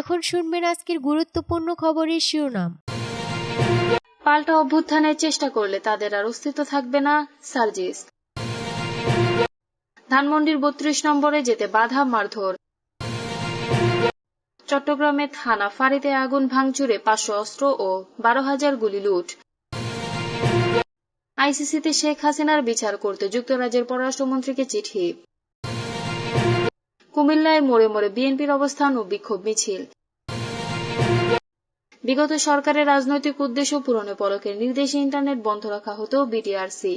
এখন শুনবেন আজকের গুরুত্বপূর্ণ খবরের শিরোনাম। পাল্টা অভ্যুত্থানের চেষ্টা করলে তাদের আর অস্তিত্ব থাকবে না, সার্জিস। ধানমন্ডির বত্রিশ নম্বরে যেতে বাধা মারধর। চট্টগ্রামে থানা ফাঁড়িতে আগুন ভাঙচুরে পাঁচশো অস্ত্র ও বারো হাজার গুলি লুট। আইসিসিতে শেখ হাসিনার বিচার করতে যুক্তরাজ্যের পররাষ্ট্রমন্ত্রীকে চিঠি। কুমিল্লায় মোড়ে মোড়ে বিএনপির অবস্থান ও বিক্ষোভ মিছিল। বিগত সরকারের রাজনৈতিক উদ্দেশ্য পূরণে পলকের নির্দেশে ইন্টারনেট বন্ধ রাখা হতো বিটিআরসি।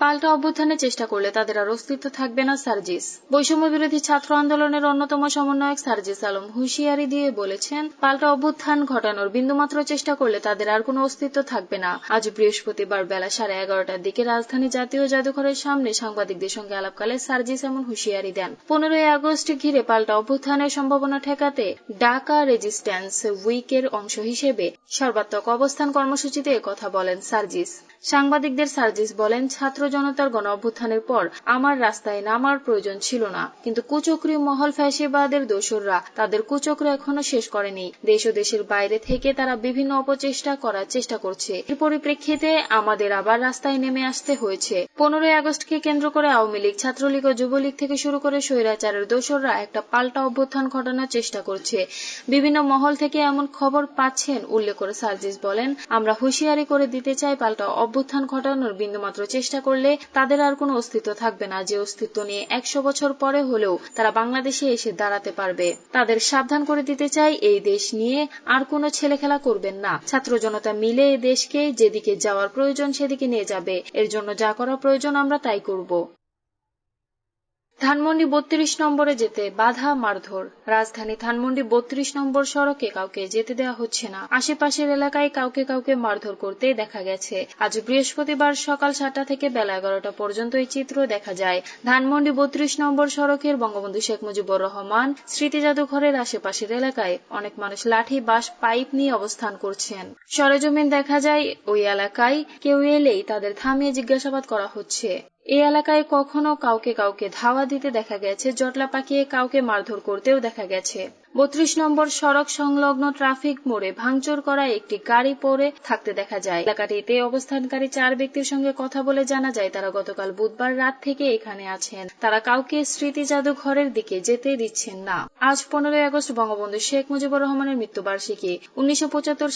পাল্টা অভ্যুত্থানের চেষ্টা করলে তাদের আর অস্তিত্ব থাকবে না সার্জিস। বৈষম্য বিরোধী ছাত্র আন্দোলনের অন্যতম সমন্বয়ক সার্জিস আলম হুঁশিয়ারি দিয়ে বলেছেন, পাল্টা অভ্যুত্থান ঘটানোর বিন্দুমাত্র চেষ্টা করলে তাদের আর কোনো অস্তিত্ব থাকবে না। আজ বৃহস্পতিবার বেলা সাড়ে এগারোটার দিকে রাজধানী জাতীয় জাদুঘরের সামনে সাংবাদিকদের সঙ্গে আলাপকালে সার্জিস এমন হুঁশিয়ারি দেন। পনেরোই আগস্ট ঘিরে পাল্টা অভ্যুত্থানের সম্ভাবনা ঠেকাতে ঢাকা রেজিস্ট্যান্স উইকের অংশ হিসেবে সর্বাত্মক অবস্থান কর্মসূচিতে কথা বলেন সার্জিস। সাংবাদিকদের সার্জিস বলেন, ছাত্র জনতার গণ অভ্যুত্থানের পর আমার রাস্তায় নামার প্রয়োজন ছিল না। কিন্তু কুচক্রি মহল ফ্যাসিবাদের দোসররা তাদের কুচক্র এখনও শেষ করেনি। দেশ ও দেশের বাইরে থেকে তারা বিভিন্ন অপচেষ্টা করার চেষ্টা করছে। এর পরিপ্রেক্ষিতে আমাদের আবার রাস্তায় নেমে আসতে হয়েছে। পনেরোই আগস্টকে কেন্দ্র করে আওয়ামী লীগ, ছাত্রলীগ ও যুবলীগ থেকে শুরু করে স্বৈরাচারের দোসররা একটা পাল্টা অভ্যুত্থান ঘটানোর চেষ্টা করছে। বিভিন্ন মহল থেকে এমন খবর পাচ্ছেন, উল্লেখ করে সার্জিস বলেন, আমরা হুঁশিয়ারি করে দিতে চাই পাল্টা অভ্যুত্থান ঘটানোর বিন্দুমাত্র চেষ্টা করলে তাদের আর কোনো অস্তিত্ব থাকবে না যে অস্তিত্ব নিয়ে একশো বছর পরে হলেও তারা বাংলাদেশে এসে দাঁড়াতে পারবে। তাদের সাবধান করে দিতে চাই এই দেশ নিয়ে আর কোনো ছেলে খেলা করবেন না। ছাত্র জনতা মিলে এই দেশকে যেদিকে যাওয়ার প্রয়োজন সেদিকে নিয়ে যাবে। এর জন্য যা করা প্রয়োজন আমরা তাই করব। ধানমন্ডি বত্রিশ নম্বরে যেতে বাধা, মারধর। রাজধানী ধানমন্ডি বত্রিশ নম্বর সড়কে কাউকে যেতে দেওয়া হচ্ছে না। আশেপাশের এলাকায় কাউকে কাউকে মারধর করতে দেখা গেছে। আজ বৃহস্পতিবার সকাল সাতটা থেকে বেলা এগারোটা পর্যন্ত এই চিত্র দেখা যায়। ধানমন্ডি বত্রিশ নম্বর সড়কের বঙ্গবন্ধু শেখ মুজিবুর রহমান স্মৃতি জাদুঘরের আশেপাশের এলাকায় অনেক মানুষ লাঠি, বাঁশ, পাইপ নিয়ে অবস্থান করছেন। সরেজমিন দেখা যায় ওই এলাকায়। কেউ এলেই তাদের থামিয়ে জিজ্ঞাসাবাদ করা হচ্ছে। এই এলাকায় কখনো কাউকে কাউকে ধাওয়া দিতে দেখা গেছে, জটলা পাকিয়ে কাউকে মারধর করতেও দেখা গেছে। বত্রিশ নম্বর সড়ক সংলগ্ন ট্রাফিক মোড়ে ভাঙচুর করা একটি গাড়ি পড়ে থাকতে দেখা যায়। এলাকাটিতে অবস্থানকারী চার ব্যক্তির সঙ্গে কথা বলে জানা যায়, তারা গতকাল বুধবার রাত থেকে এখানে আছেন। তারা কাউকে স্মৃতি জাদুঘরের দিকে যেতে দিচ্ছেন না। আজ পনেরোই আগস্ট বঙ্গবন্ধু শেখ মুজিবুর রহমানের মৃত্যুবার্ষিকী। উনিশশো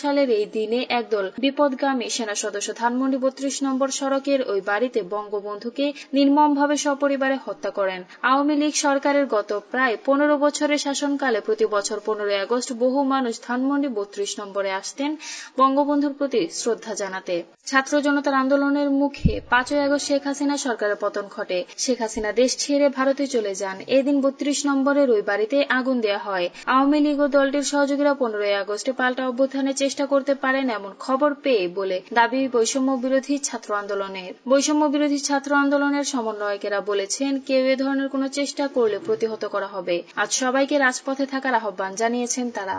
সালের এই দিনে একদল বিপদগামী সেনা সদস্য ধানমন্ডি বত্রিশ নম্বর সড়কের ওই বাড়িতে বঙ্গবন্ধুকে নির্মমভাবে সপরিবারে হত্যা করেন। আওয়ামী লীগ সরকারের গত প্রায় পনেরো বছরের শাসনকালে প্রতি বছর পনেরোই আগস্ট বহু মানুষ ধানমন্ডি বত্রিশ নম্বরে আসতেন বঙ্গবন্ধুর প্রতি শ্রদ্ধা জানাতে। ছাত্র জনতার আন্দোলনের মুখে পাঁচই আগস্ট শেখ হাসিনা সরকারের পতন ঘটে। শেখ হাসিনা দেশ ছেড়ে ভারতে চলে যান। এদিন বত্রিশ নম্বরের ওই বাড়িতে আগুন দেওয়া হয়। আওয়ামী লীগ ও দলটির সহযোগীরা পনেরোই আগস্টে পাল্টা অভ্যুত্থানের চেষ্টা করতে পারেন এমন খবর পেয়ে বলে দাবি বৈষম্য বিরোধী ছাত্র আন্দোলনের। বৈষম্য বিরোধী ছাত্র আন্দোলনের সমন্বয়কেরা বলেছেন, কেউ এ ধরনের কোনো চেষ্টা করলে প্রতিহত করা হবে। আজ সবাইকে রাজপথে থাকার আহ্বান জানিয়েছেন তারা।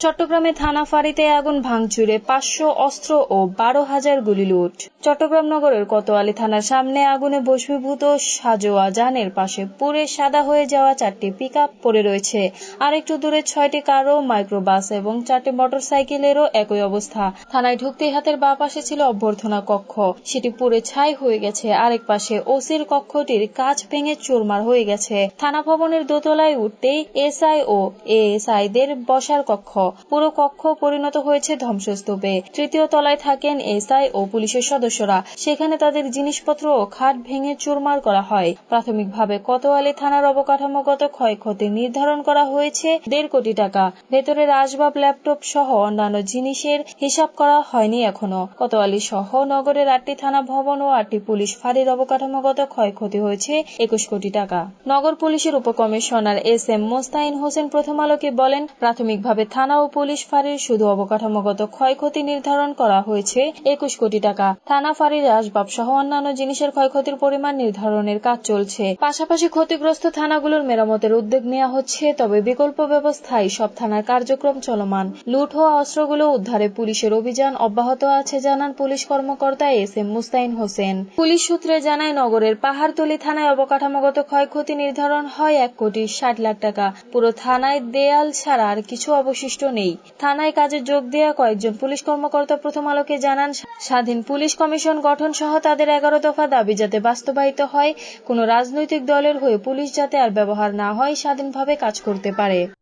চট্টগ্রামে থানা ফাঁড়িতে আগুন ভাঙচুরে পাঁচশো অস্ত্র ও বারো হাজার গুলি লুট। চট্টগ্রাম নগরের কোতোয়ালি থানার সামনে আগুনে ভস্মীভূত সাজোয়া যানের পাশে পুড়ে সাদা হয়ে যাওয়া চারটি পিক পড়ে রয়েছে। আর একটু দূরে ছয়টি কার ও মাইক্রোবাস এবং চারটি মোটর সাইকেলেরও একই অবস্থা। থানায় ঢুকতেই হাতের বা পাশে ছিল অভ্যর্থনা কক্ষ। সেটি পুড়ে ছাই হয়ে গেছে। আরেক পাশে ওসির কক্ষটির কাজ ভেঙে চুরমার হয়ে গেছে। থানা ভবনের দোতলায় উঠতেই এসআই ও এএসআই দের বসার কক্ষ। পুরো কক্ষ পরিণত হয়েছে ধ্বংসস্তূপে। তৃতীয় তলায় থাকেন এসআই ও পুলিশের সদস্যরা। সেখানে তাদের জিনিসপত্র ও খাট ভেঙে চুরমার করা হয়। প্রাথমিকভাবে কোতোয়ালি থানার অবকাঠামোগত ক্ষয়ক্ষতি নির্ধারণ করা হয়েছে দেড় কোটি টাকা। ভেতরের আসবাব ল্যাপটপ সহ অন্যান্য জিনিসের হিসাব করা হয়নি এখনও। কোতোয়ালি সহ নগরের আটটি থানা ভবন ও আটটি পুলিশ ফাঁড়ির অবকাঠামোগত ক্ষয়ক্ষতি হয়েছে একুশ কোটি টাকা। নগর পুলিশের উপকমিশনার এস এম মোস্তাইন হোসেন প্রথম আলোকে বলেন, প্রাথমিকভাবে থানা থানা ও পুলিশ ফাঁড়ির শুধু অবকাঠামোগত ক্ষয়ক্ষতি নির্ধারণ করা হয়েছে একুশ কোটি টাকা। থানা ফাঁড়ির আসবাব সহ অন্যান্য জিনিসের ক্ষয়ক্ষতির পরিমাণ নির্ধারণের কাজ চলছে। পাশাপাশি ক্ষতিগ্রস্ত থানাগুলোর মেরামতের উদ্যোগ নেওয়া হচ্ছে, তবে বিকল্প ব্যবস্থায় সব থানার কার্যক্রম চলমান। লুট হওয়া অস্ত্রগুলো উদ্ধারে পুলিশের অভিযান অব্যাহত আছে, জানান পুলিশ কর্মকর্তা S M Mustain Hossain. Police সূত্রে জানায়, নগরের পাহাড়তলি থানায় অবকাঠামোগত ক্ষয়ক্ষতি নির্ধারণ হয় এক কোটি ষাট লাখ টাকা। পুরো থানায় দেয়াল ছাড়া আর কিছু অবশিষ্ট নেই। থানায় কাজে যোগ দেওয়া কয়েকজন পুলিশ কর্মকর্তা প্রথম আলোকে জানান, স্বাধীন পুলিশ কমিশন গঠন সহ তাদের এগারো দফা দাবি যাতে বাস্তবায়িত হয়, কোনো রাজনৈতিক দলের হয়ে পুলিশ যাতে আর ব্যবহার না হয়, স্বাধীনভাবে কাজ করতে পারে।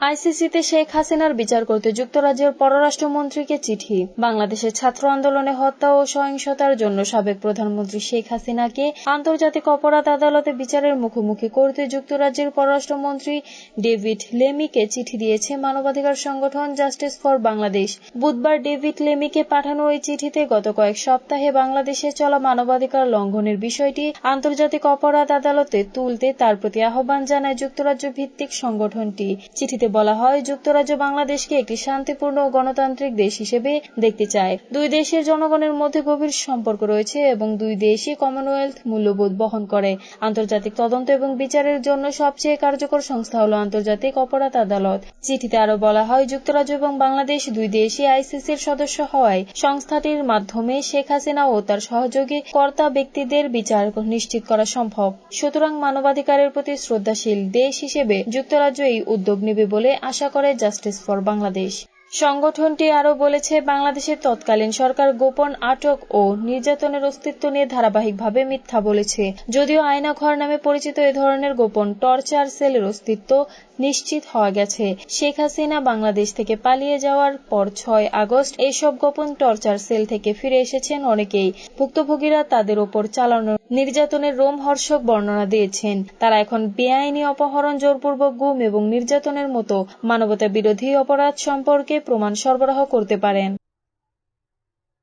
আইসিসিতে শেখ হাসিনার বিচার করতে যুক্তরাজ্যের পররাষ্ট্রমন্ত্রীকে চিঠি। বাংলাদেশের ছাত্র আন্দোলনে হত্যা ও সহিংসতার জন্য সাবেক প্রধানমন্ত্রী শেখ হাসিনাকে আন্তর্জাতিক অপরাধ আদালতে বিচারের মুখোমুখি করতে যুক্তরাজ্যের পররাষ্ট্রমন্ত্রী ডেভিড লেমিকে চিঠি দিয়েছে মানবাধিকার সংগঠন জাস্টিস ফর বাংলাদেশ। বুধবার ডেভিড লেমিকে পাঠানো ওই চিঠিতে গত কয়েক সপ্তাহে বাংলাদেশে চলা মানবাধিকার লঙ্ঘনের বিষয়টি আন্তর্জাতিক অপরাধ আদালতে তুলতে তার প্রতি আহ্বান জানায় যুক্তরাজ্য ভিত্তিক সংগঠনটি। চিঠিতে বলা হয়, যুক্তরাজ্য বাংলাদেশকে একটি শান্তিপূর্ণ ও গণতান্ত্রিক দেশ হিসেবে দেখতে চায়। দুই দেশের জনগণের মধ্যে গভীর সম্পর্ক রয়েছে এবং দুই দেশই কমনওয়েলথ মূল্যবোধ বহন করে। আন্তর্জাতিক তদন্ত এবং বিচারের জন্য সবচেয়ে কার্যকর সংস্থা হল আন্তর্জাতিক অপরাধ আদালত। চিঠিতে আরও বলা হয়, যুক্তরাজ্য এবং বাংলাদেশ দুই দেশই আইসিসির সদস্য হওয়ায় সংস্থাটির মাধ্যমে শেখ হাসিনা ও তার সহযোগী কর্তা ব্যক্তিদের বিচার নিশ্চিত করা সম্ভব। সুতরাং মানবাধিকারের প্রতি শ্রদ্ধাশীল দেশ হিসেবে যুক্তরাজ্য এই উদ্যোগ নেবে বলে আশা করে জাস্টিস ফর বাংলাদেশ সংগঠনটি আরও বলেছে বাংলাদেশের তৎকালীন সরকার গোপন আটক ও নির্যাতনের অস্তিত্ব নিয়ে ধারাবাহিকভাবে মিথ্যা বলেছে। যদিও আয়না ঘর নামে পরিচিত এ ধরনের গোপন টর্চার সেলের অস্তিত্ব নিশ্চিত হওয়া গেছে। শেখ হাসিনা বাংলাদেশ থেকে পালিয়ে যাওয়ার পর ছয় আগস্ট এসব গোপন টর্চার সেল থেকে ফিরে এসেছেন অনেকেই। ভুক্তভোগীরা তাদের ওপর চালানো নির্যাতনের রোমহর্ষক বর্ণনা দিয়েছেন। তারা এখন বেআইনি অপহরণ, জোরপূর্বক গুম এবং নির্যাতনের মতো মানবতা বিরোধী অপরাধ সম্পর্কে প্রমাণ সরবরাহ করতে পারেন।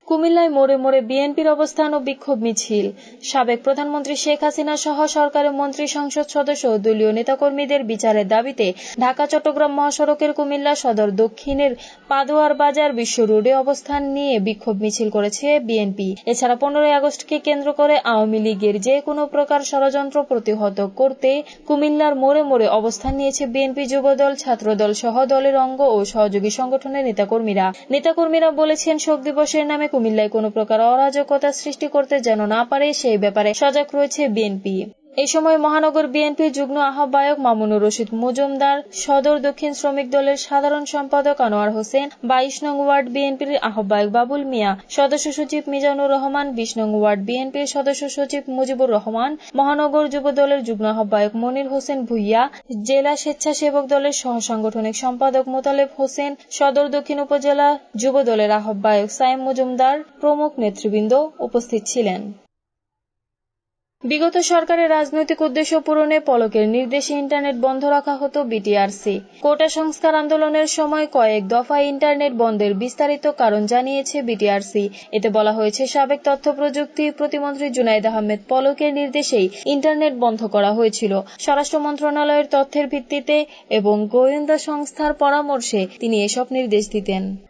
কুমিল্লায় মোড়ে মোড়ে বিএনপির অবস্থান ও বিক্ষোভ মিছিল। সাবেক প্রধানমন্ত্রী শেখ হাসিনা সহ সরকারের মন্ত্রী সংসদ সদস্য ও দলীয় নেতাকর্মীদের বিচারের দাবিতে ঢাকা, চট্টগ্রাম মহাসড়কের কুমিল্লা সদর দক্ষিণের পাদোয়ার বাজার বিশ্ব রোডে অবস্থান নিয়ে বিক্ষোভ মিছিল করেছে বিএনপি। এছাড়া পনেরোই আগস্টকে কেন্দ্র করে আওয়ামী লীগের যে কোনো প্রকার ষড়যন্ত্র প্রতিহত করতে কুমিল্লার মোড়ে মোড়ে অবস্থান নিয়েছে বিএনপি যুবদল, ছাত্রদল সহ দলের অঙ্গ ও সহযোগী সংগঠনের নেতাকর্মীরা। নেতাকর্মীরা বলেছেন, শোক দিবসের নামে কুমিল্লায় কোনো প্রকার অরাজকতা সৃষ্টি করতে যেন না পারে সেই ব্যাপারে সজাগ রয়েছে বিএনপি। এই সময় মহানগর বিএনপির যুগ্ম আহ্বায়ক মামুনুর রশিদ মজুমদার, সদর দক্ষিণ শ্রমিক দলের সাধারণ সম্পাদক আনোয়ার হোসেন, বাইশ নং ওয়ার্ড বিএনপির আহ্বায়ক বাবুল মিয়া, সদস্য সচিব মিজানুর রহমান, বিশ নং ওয়ার্ড বিএনপির সদস্য সচিব মুজিবুর রহমান, মহানগর যুব দলের যুগ্ম আহ্বায়ক মনির হোসেন ভুইয়া, জেলা স্বেচ্ছাসেবক দলের সহ সাংগঠনিক সম্পাদক মোতালেব হোসেন, সদর দক্ষিণ উপজেলা যুব দলের আহ্বায়ক সাইম মজুমদার প্রমুখ নেতৃবৃন্দ উপস্থিত ছিলেন। বিগত সরকারের রাজনৈতিক উদ্দেশ্য পূরণে পলকের নির্দেশে ইন্টারনেট বন্ধ রাখা হতো বিটিআরসি। কোটা সংস্কার আন্দোলনের সময় কয়েক দফা ইন্টারনেট বন্ধের বিস্তারিত কারণ জানিয়েছে বিটিআরসি। এতে বলা হয়েছে, সাবেক তথ্য প্রযুক্তি প্রতিমন্ত্রী জুনাইদ আহমেদ পলকের নির্দেশেই ইন্টারনেট বন্ধ করা হয়েছিল। স্বরাষ্ট্র মন্ত্রণালয়ের তথ্যের ভিত্তিতে এবং গোয়েন্দা সংস্থার পরামর্শে তিনি এসব নির্দেশ দিতেন।